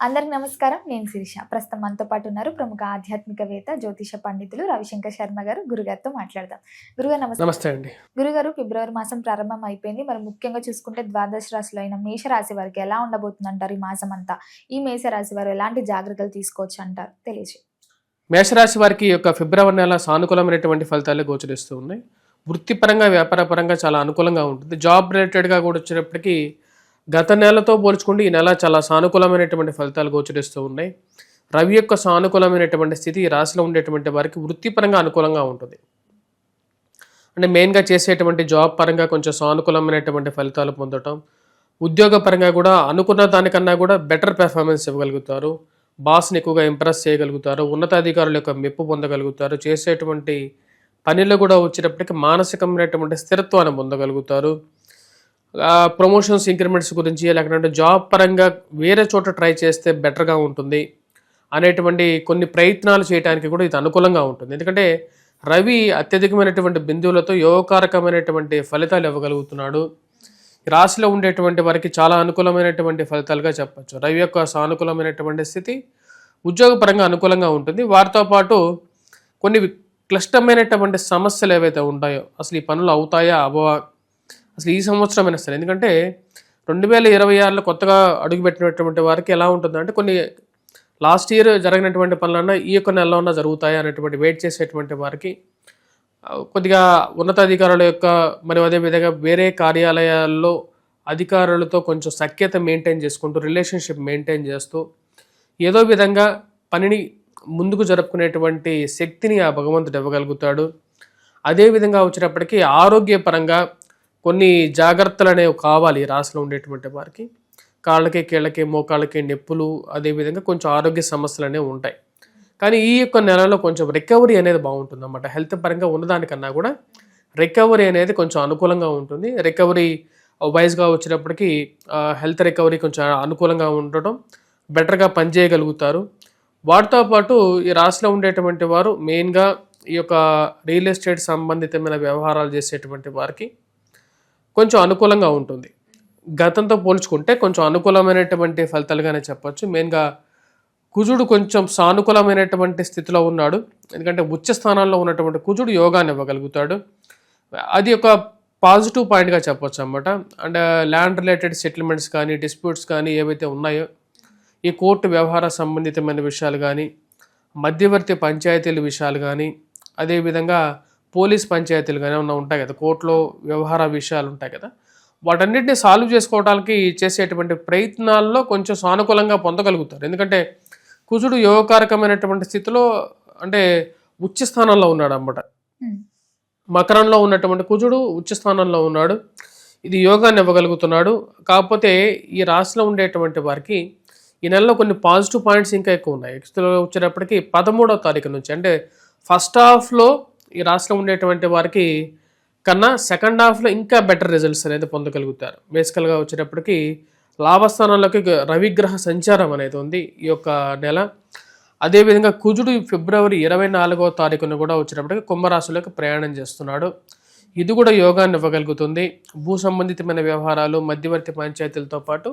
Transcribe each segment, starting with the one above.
అందరికి నమస్కారం. నేను శిరీష. ప్రస్తుతం మనతో పాటు ఉన్నారు ప్రముఖ ఆధ్యాత్మికవేత్త జ్యోతిష పండితులు రవిశంకర్ శర్మ గారు. గురుగారితో మాట్లాడదాం. గురుగారు నమస్తే. నమస్తే అండి. గురుగారు ఫిబ్రవరి మాసం ప్రారంభం అయిపోయింది. మరి ముఖ్యంగా చూసుకుంటే ద్వాదశ రాశిలో అయిన మేషరాశి వారికి ఎలా ఉండబోతుంది అంటారు ఈ మాసం అంతా? ఈ మేషరాశి వారు ఎలాంటి జాగ్రత్తలు తీసుకోవచ్చు అంటారు? తెలియజే మేషరాశి వారికి యొక్క ఫిబ్రవరి నెల సానుకూలమైనటువంటి ఫలితాలు గోచరిస్తూ ఉన్నాయి. వృత్తిపరంగా వ్యాపారపరంగా చాలా అనుకూలంగా ఉంటుంది. జాబ్ రిలేటెడ్గా కూడా వచ్చేటప్పటికి గత నెలతో పోల్చుకుంటే ఈ నెల చాలా సానుకూలమైనటువంటి ఫలితాలు గోచరిస్తూ ఉన్నాయి. రవి యొక్క సానుకూలమైనటువంటి స్థితి ఈ రాశిలో ఉండేటువంటి వారికి వృత్తిపరంగా అనుకూలంగా ఉంటుంది. అంటే మెయిన్గా చేసేటువంటి జాబ్ పరంగా కొంచెం సానుకూలమైనటువంటి ఫలితాలు పొందటం ఉద్యోగపరంగా కూడా అనుకున్న దానికన్నా కూడా బెటర్ పెర్ఫార్మెన్స్ ఇవ్వగలుగుతారు. బాస్ని ఎక్కువగా ఇంప్రెస్ చేయగలుగుతారు ఉన్నతాధికారుల యొక్క మెప్పు పొందగలుగుతారు చేసేటువంటి పనిలో కూడా వచ్చేటప్పటికి మానసికమైనటువంటి స్థిరత్వాన్ని పొందగలుగుతారు. ప్రమోషన్స్ ఇంక్రిమెంట్స్ గురించి లేకపోతే జాబ్ పరంగా వేరే చోట ట్రై చేస్తే బెటర్గా ఉంటుంది అనేటువంటి కొన్ని ప్రయత్నాలు చేయడానికి కూడా ఇది అనుకూలంగా ఉంటుంది. ఎందుకంటే రవి అత్యధికమైనటువంటి బిందువులతో యోగకారకమైనటువంటి ఫలితాలు ఇవ్వగలుగుతున్నాడు. ఈ రాశిలో ఉండేటువంటి వారికి చాలా అనుకూలమైనటువంటి ఫలితాలుగా చెప్పచ్చు. రవి యొక్క సానుకూలమైనటువంటి స్థితి ఉద్యోగపరంగా అనుకూలంగా ఉంటుంది. వారితో పాటు కొన్ని క్లిష్టమైనటువంటి సమస్యలు ఏవైతే ఉంటాయో అసలు ఈ పనులు అవుతాయా అవ్వవా అసలు ఈ సంవత్సరమైనా సరే. ఎందుకంటే రెండు వేల ఇరవై ఆరులో కొత్తగా అడుగుపెట్టినటువంటి వారికి ఎలా ఉంటుందంటే కొన్ని లాస్ట్ ఇయర్ జరిగినటువంటి పనులన్నా ఈ యొక్క నెలలో ఉన్న జరుగుతాయా అనేటువంటి వెయిట్ చేసేటువంటి వారికి కొద్దిగా ఉన్నతాధికారుల యొక్క మరియు అదేవిధంగా వేరే కార్యాలయాల్లో అధికారులతో కొంచెం సఖ్యత మెయింటైన్ చేసుకుంటూ రిలేషన్షిప్ మెయింటైన్ చేస్తూ ఏదో విధంగా పనిని ముందుకు జరుపుకునేటువంటి శక్తిని ఆ భగవంతుడు ఇవ్వగలుగుతాడు. అదేవిధంగా వచ్చినప్పటికీ ఆరోగ్యపరంగా కొన్ని జాగ్రత్తలు అనేవి కావాలి ఈ రాశిలో ఉండేటువంటి వారికి. కాళ్ళకి కీళ్ళకి మోకాళ్ళకి నొప్పులు అదేవిధంగా కొంచెం ఆరోగ్య సమస్యలు అనేవి ఉంటాయి. కానీ ఈ యొక్క నెలలో కొంచెం రికవరీ అనేది బాగుంటుంది అన్నమాట హెల్త్ పరంగా ఉన్నదానికన్నా కూడా రికవరీ అనేది కొంచెం అనుకూలంగా ఉంటుంది. రికవరీ వైజ్గా వచ్చినప్పటికీ హెల్త్ రికవరీ కొంచెం అనుకూలంగా ఉండటం బెటర్గా పనిచేయగలుగుతారు. వాటితో పాటు ఈ రాశిలో ఉండేటువంటి వారు మెయిన్గా ఈ యొక్క రియల్ ఎస్టేట్ సంబంధితమైన వ్యవహారాలు చేసేటువంటి వారికి కొంచెం అనుకూలంగా ఉంటుంది. గతంతో పోల్చుకుంటే కొంచెం అనుకూలమైనటువంటి ఫలితాలుగానే చెప్పచ్చు. మెయిన్గా కుజుడు కొంచెం సానుకూలమైనటువంటి స్థితిలో ఉన్నాడు. ఎందుకంటే ఉచ్చ స్థానాల్లో ఉన్నటువంటి కుజుడు యోగాన్ని ఇవ్వగలుగుతాడు. అది ఒక పాజిటివ్ పాయింట్గా చెప్పొచ్చు అన్నమాట. అండ్ ల్యాండ్ రిలేటెడ్ సెటిల్మెంట్స్ కానీ డిస్ప్యూట్స్ కానీ ఏవైతే ఉన్నాయో ఈ కోర్టు వ్యవహార సంబంధితమైన విషయాలు కానీ మధ్యవర్తి పంచాయతీల విషయాలు కానీ అదేవిధంగా పోలీస్ పంచాయతీలు కానీ ఏమన్నా ఉంటాయి కదా కోర్టులో వ్యవహార విషయాలు ఉంటాయి కదా. వాటన్నిటిని సాల్వ్ చేసుకోవడానికి చేసేటువంటి ప్రయత్నాల్లో కొంచెం సానుకూలంగా పొందగలుగుతారు. ఎందుకంటే కుజుడు యోగకారకమైనటువంటి స్థితిలో అంటే ఉచ్చ స్థానంలో ఉన్నాడు అన్నమాట మకరంలో ఉన్నటువంటి కుజుడు ఉచ్చ స్థానంలో ఉన్నాడు. ఇది యోగాన్ని ఇవ్వగలుగుతున్నాడు. కాకపోతే ఈ రాశిలో ఉండేటువంటి వారికి ఈ నెలలో కొన్ని పాజిటివ్ పాయింట్స్ ఇంకా ఎక్కువ ఉన్నాయి. నెక్స్ట్లో వచ్చేటప్పటికి పదమూడవ తారీఖు నుంచి అంటే ఫస్ట్ హాఫ్లో ఈ రాష్ట్రంలో ఉండేటువంటి వారికి కన్నా సెకండ్ హాఫ్లో ఇంకా బెటర్ రిజల్ట్స్ అనేది పొందగలుగుతారు. బేసికల్గా వచ్చేటప్పటికి లాభస్థానంలోకి రవిగ్రహ సంచారం అనేది ఉంది ఈ యొక్క నెల. అదేవిధంగా కుజుడు ఫిబ్రవరి ఇరవై నాలుగో తారీఖున కూడా వచ్చేటప్పటికి కుంభరాశిలోకి ప్రయాణం చేస్తున్నాడు. ఇది కూడా యోగాన్ని ఇవ్వగలుగుతుంది. భూ సంబంధితమైన వ్యవహారాలు మధ్యవర్తి పంచాయతీలతో పాటు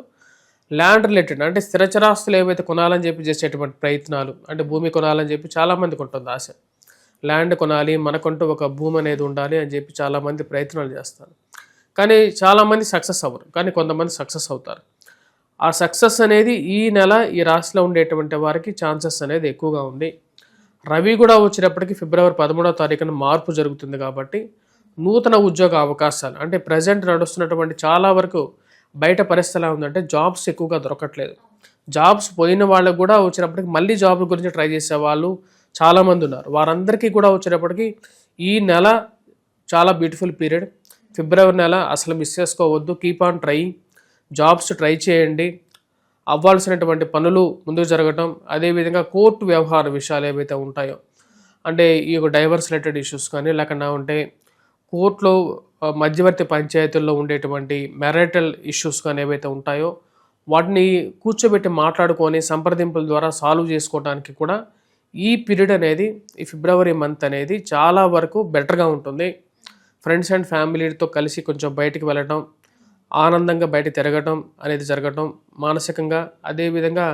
ల్యాండ్ రిలేటెడ్ అంటే స్థిరచరాస్తులు ఏవైతే కొనాలని చెప్పి చేసేటువంటి ప్రయత్నాలు అంటే భూమి కొనాలని చెప్పి చాలామందికి ఉంటుంది ఆశ. ల్యాండ్ కొనాలి మనకంటూ ఒక భూమి అనేది ఉండాలి అని చెప్పి చాలామంది ప్రయత్నాలు చేస్తారు. కానీ చాలామంది సక్సెస్ అవ్వరు. కానీ కొంతమంది సక్సెస్ అవుతారు. ఆ సక్సెస్ అనేది ఈ నెల ఈ రాశిలో ఉండేటువంటి వారికి ఛాన్సెస్ అనేది ఎక్కువగా ఉంది. రవి కూడా వచ్చేటప్పటికి ఫిబ్రవరి పదమూడవ తారీఖున మార్పు జరుగుతుంది కాబట్టి నూతన ఉద్యోగ అవకాశాలు అంటే ప్రజెంట్ నడుస్తున్నటువంటి చాలా వరకు బయట పరిస్థితి ఎలా ఉందంటే జాబ్స్ ఎక్కువగా దొరకట్లేదు. జాబ్స్ పోయిన వాళ్ళకు కూడా వచ్చినప్పటికి మళ్ళీ జాబ్ గురించి ట్రై చేసేవాళ్ళు చాలామంది ఉన్నారు. వారందరికీ కూడా వచ్చేటప్పటికి ఈ నెల చాలా బ్యూటిఫుల్ పీరియడ్ ఫిబ్రవరి నెల అసలు మిస్ చేసుకోవద్దు. Keep on try jobs try చేయండి. అవ్వాల్సినటువంటి పనులు ముందుకు జరగటం అదేవిధంగా కోర్టు వ్యవహార విషయాలు ఏవైతే ఉంటాయో అంటే ఈ యొక్క డైవర్స్ రిలేటెడ్ ఇష్యూస్ కానీ లేకుండా ఉంటే కోర్టులో మధ్యవర్తి పంచాయతీల్లో ఉండేటువంటి మ్యారిటల్ ఇష్యూస్ కానీ ఏవైతే ఉంటాయో వాటిని కూర్చోబెట్టి మాట్లాడుకొని సంప్రదింపుల ద్వారా సాల్వ్ చేసుకోవడానికి కూడా ఈ పీరియడ్ అనేది ఈ ఫిబ్రవరి మంత్ అనేది చాలా వరకు బెటర్గా ఉంటుంది. ఫ్రెండ్స్ అండ్ ఫ్యామిలీతో కలిసి కొంచెం బయటికి వెళ్ళటం ఆనందంగా బయట తిరగటం అనేది జరగటం మానసికంగా అదేవిధంగా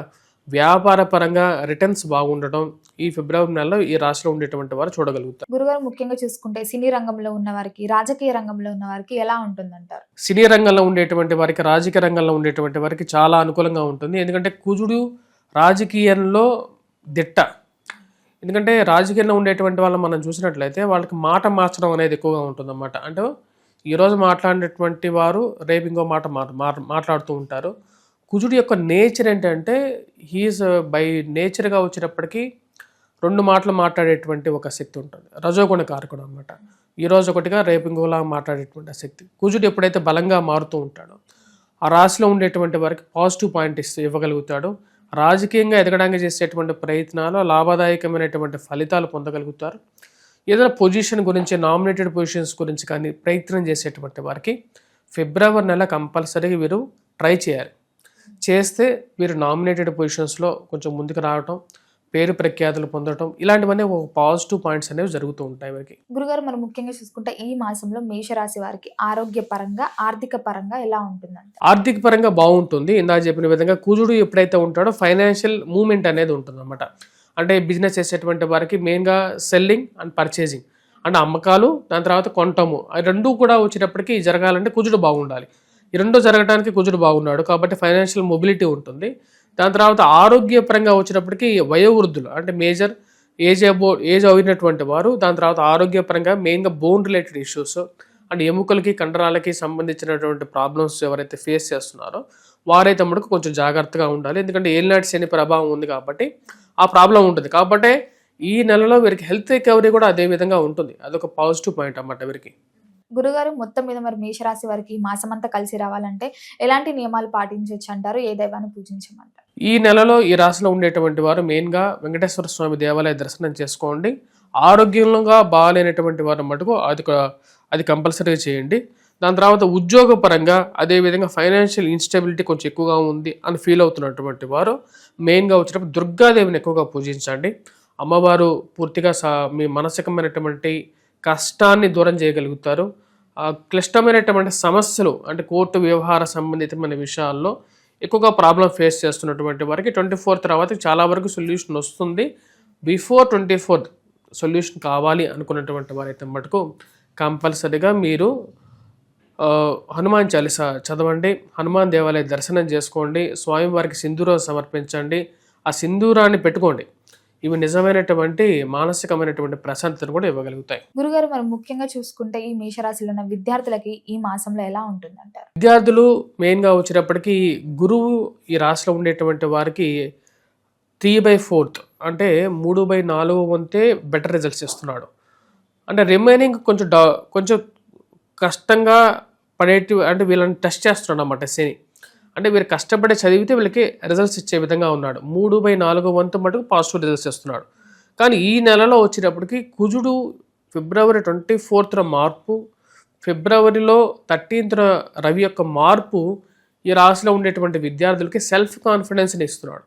వ్యాపార పరంగా రిటర్న్స్ బాగుండటం ఈ ఫిబ్రవరి నెలలో ఈ రాశిలో ఉండేటువంటి వారు చూడగలుగుతారు. గురుగారు ముఖ్యంగా చూసుకుంటే సినీ రంగంలో ఉన్న వారికి రాజకీయ రంగంలో ఉన్న వారికి ఎలా ఉంటుందంటారు? సినీ రంగంలో ఉండేటువంటి వారికి రాజకీయ రంగంలో ఉండేటువంటి వారికి చాలా అనుకూలంగా ఉంటుంది. ఎందుకంటే కుజుడు రాజకీయంలో దిట్ట. ఎందుకంటే రాజకీయంలో ఉండేటువంటి వాళ్ళు మనం చూసినట్లయితే వాళ్ళకి మాట మార్చడం అనేది ఎక్కువగా ఉంటుందన్నమాట. అంటే ఈరోజు మాట్లాడినటువంటి వారు రేపు ఇంకో మాట మాట్లాడుతూ ఉంటారు. కుజుడు యొక్క నేచర్ ఏంటంటే హీఈస్ బై నేచర్గా వచ్చినప్పటికీ రెండు మాటలు మాట్లాడేటువంటి ఒక శక్తి ఉంటుంది. రజోగుణ కారకుడు అనమాట ఈరోజు ఒకటిగా రేపు ఇంకోలా మాట్లాడేటువంటి శక్తి. కుజుడు ఎప్పుడైతే బలంగా మారుతూ ఉంటాడో ఆ రాశిలో ఉండేటువంటి వారికి పాజిటివ్ పాయింట్ ఇస్తూ ఇవ్వగలుగుతాడు. రాజకీయంగా ఎదగడానికి చేసేటువంటి ప్రయత్నాలు లాభదాయకమైనటువంటి ఫలితాలు పొందగలుగుతారు. ఏదైనా పొజిషన్ గురించి నామినేటెడ్ పొజిషన్స్ గురించి కానీ ప్రయత్నం చేసేటువంటి వారికి ఫిబ్రవరి నెల కంపల్సరీగా వీరు ట్రై చేయాలి. చేస్తే వీరు నామినేటెడ్ పొజిషన్స్లో కొంచెం ముందుకు రావటం పేరు ప్రఖ్యాతులు పొందడం ఇలాంటివన్నీ ఒక పాజిటివ్ పాయింట్స్ అనేవి జరుగుతూ ఉంటాయి వీరికి. గురుగారు మనం ముఖ్యంగా చూసుకుంటే ఈ మాసంలో మేషరాశి వారికి ఆరోగ్య పరంగా ఆర్థిక పరంగా ఎలా ఉంటుందంట? ఆర్థిక పరంగా బాగుంటుంది. ఇందాక చెప్పిన విధంగా కుజుడు ఎప్పుడైతే ఉంటాడో ఫైనాన్షియల్ మూమెంట్ అనేది ఉంటుంది అంటే బిజినెస్ చేసేటువంటి వారికి మెయిన్గా సెల్లింగ్ అండ్ పర్చేసింగ్. అంటే అమ్మకాలు దాని తర్వాత కొనటము అవి రెండు కూడా వచ్చేటప్పటికి జరగాలంటే కుజుడు బాగుండాలి. ఈ రెండు జరగడానికి కుజుడు బాగున్నాడు కాబట్టి ఫైనాన్షియల్ మొబిలిటీ ఉంటుంది. దాని తర్వాత ఆరోగ్యపరంగా వచ్చినప్పటికీ వయోవృద్ధులు అంటే మేజర్ ఏజ్ అబో ఏజ్ అయినటువంటి వారు దాని తర్వాత ఆరోగ్యపరంగా మెయిన్గా బోన్ రిలేటెడ్ ఇష్యూస్ అండ్ ఎముకలకి కండరాలకి సంబంధించినటువంటి ప్రాబ్లమ్స్ ఎవరైతే ఫేస్ చేస్తున్నారో వారైతే మనకు కొంచెం జాగ్రత్తగా ఉండాలి. ఎందుకంటే ఏలినాటి శని ప్రభావం ఉంది కాబట్టి ఆ ప్రాబ్లం ఉంటుంది. కాబట్టి ఈ నెలలో వీరికి హెల్త్ రికవరీ కూడా అదే విధంగా ఉంటుంది. అదొక పాజిటివ్ పాయింట్ అన్నమాట వీరికి. గురుగారు మొత్తం మీద మరి మేషరాశి వారికి మాసం అంతా కలిసి రావాలంటే ఎలాంటి నియమాలు పాటించవచ్చు అంటారు? ఏ దైవాన్ని పూజించమంటారు? ఈ నెలలో ఈ రాశిలో ఉండేటువంటి వారు మెయిన్గా వెంకటేశ్వర స్వామి దేవాలయ దర్శనం చేసుకోండి. ఆరోగ్యంగా బాగాలేనటువంటి వారు మటుకు అది అది కంపల్సరీగా చేయండి. దాని తర్వాత ఉద్యోగ పరంగా అదేవిధంగా ఫైనాన్షియల్ ఇన్స్టెబిలిటీ కొంచెం ఎక్కువగా ఉంది అని ఫీల్ అవుతున్నటువంటి వారు మెయిన్గా వచ్చేటప్పుడు దుర్గాదేవిని ఎక్కువగా పూజించండి. అమ్మవారు పూర్తిగా సా మీ మానసికమైనటువంటి కష్టాన్ని దూరం చేయగలుగుతారు. క్లిష్టమైనటువంటి సమస్యలు అంటే కోర్టు వ్యవహార సంబంధితమైన విషయాల్లో ఎక్కువగా ప్రాబ్లం ఫేస్ చేస్తున్నటువంటి వారికి ట్వంటీ ఫోర్త్ తర్వాత చాలా వరకు సొల్యూషన్ వస్తుంది. బిఫోర్ ట్వంటీ ఫోర్త్ సొల్యూషన్ కావాలి అనుకున్నటువంటి వారైతే మటుకు కంపల్సరీగా మీరు హనుమాన్ చాలీస చదవండి హనుమాన్ దేవాలయ దర్శనం చేసుకోండి స్వామివారికి సింధూరం సమర్పించండి ఆ సింధూరాన్ని పెట్టుకోండి. ఇవి నిజమైనటువంటి మానసికమైనటువంటి ప్రశాంతతను కూడా ఇవ్వగలుగుతాయి. గురుగారు మరి ముఖ్యంగా చూసుకుంటే ఈ మేషరాశిలో ఉన్న విద్యార్థులకి ఈ మాసంలో ఎలా ఉంటుందంటారు? విద్యార్థులు మెయిన్గా వచ్చేటప్పటికి గురువు ఈ రాశిలో ఉండేటువంటి వారికి త్రీ బై ఫోర్త్ అంటే మూడు బై నాలుగు వంతే బెటర్ రిజల్ట్స్ ఇస్తున్నాడు. అంటే రిమైనింగ్ కొంచెం డా కొంచెం కష్టంగా పడేటి అంటే వీళ్ళని టెస్ట్ చేస్తున్నాడు అన్నమాట శని. అంటే వీరు కష్టపడి చదివితే వీళ్ళకి రిజల్ట్స్ ఇచ్చే విధంగా ఉన్నాడు. మూడు బై నాలుగు వంతు మటుకు పాజిటివ్ రిజల్ట్స్ ఇస్తున్నాడు కానీ ఈ నెలలో వచ్చేటప్పటికి కుజుడు ఫిబ్రవరి ట్వంటీ ఫోర్త్న మార్పు ఫిబ్రవరిలో థర్టీన్త్న రవి యొక్క మార్పు ఈ రాశిలో ఉండేటువంటి విద్యార్థులకి సెల్ఫ్ కాన్ఫిడెన్స్ని ఇస్తున్నాడు.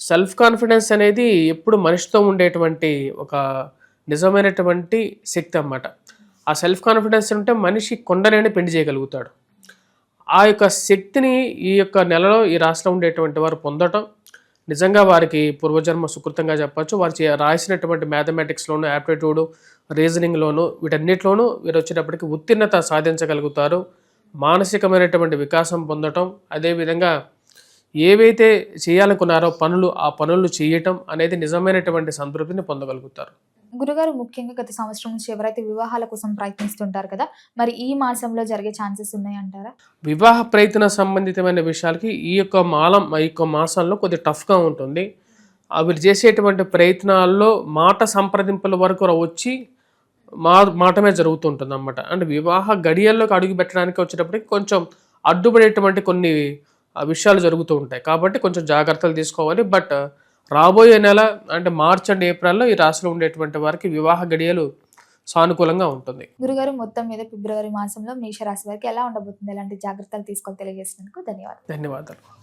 సెల్ఫ్ కాన్ఫిడెన్స్ అనేది ఎప్పుడు మనిషితో ఉండేటువంటి ఒక నిజమైనటువంటి శక్తి అన్నమాట. ఆ సెల్ఫ్ కాన్ఫిడెన్స్ ఉంటే మనిషి కొండలేని పెండి చేయగలుగుతాడు. ఆ యొక్క శక్తిని ఈ యొక్క నెలలో ఈ రాశిలో ఉండేటువంటి వారు పొందటం నిజంగా వారికి పూర్వజన్మ సుకృతంగా చెప్పచ్చు. వారు రాసినటువంటి మ్యాథమెటిక్స్లోను యాప్టిట్యూడ్ రీజనింగ్లోను వీటన్నిటిలోనూ వీరు వచ్చేటప్పటికి ఉత్తీర్ణత సాధించగలుగుతారు. మానసికమైనటువంటి వికాసం పొందటం అదేవిధంగా ఏవైతే చేయాలనుకున్నారో పనులు ఆ పనులు చేయటం అనేది నిజమైనటువంటి సంతృప్తిని పొందగలుగుతారు. గురుగారు ముఖ్యంగా గత సంవత్సరం నుంచి ఎవరైతే వివాహాల కోసం ప్రయత్నిస్తుంటారు కదా మరి ఈ మాసంలో జరిగే ఛాన్సెస్ ఉన్నాయంటారా? వివాహ ప్రయత్న సంబంధితమైన విషయాలకి ఈ యొక్క మాలం ఈ యొక్క మాసంలో కొద్దిగా టఫ్గా ఉంటుంది. అవి చేసేటువంటి ప్రయత్నాల్లో మాట సంప్రదింపుల వరకు వచ్చి మా మాటమే జరుగుతుంటుంది అన్నమాట అంటే వివాహ గడియల్లోకి అడుగు పెట్టడానికి వచ్చేటప్పటికి కొంచెం అడ్డుపడేటువంటి కొన్ని ఆ, విషయాలు జరుగుతూ ఉంటాయి. కాబట్టి కొంచెం జాగ్రత్తలు తీసుకోవాలి. బట్ రాబోయే నెల అంటే మార్చ్ అండ్ ఏప్రిల్లో ఈ రాశిలో ఉండేటువంటి వారికి వివాహ గడియలు సానుకూలంగా ఉంటుంది. గురుగారు మొత్తం మీద ఫిబ్రవరి మాసంలో మేషరాశి వారికి ఎలా ఉండబోతుంది? ఎలాంటి జాగ్రత్తలు తీసుకోవాలి తెలియజేసినందుకు ధన్యవాదాలు. ధన్యవాదాలు.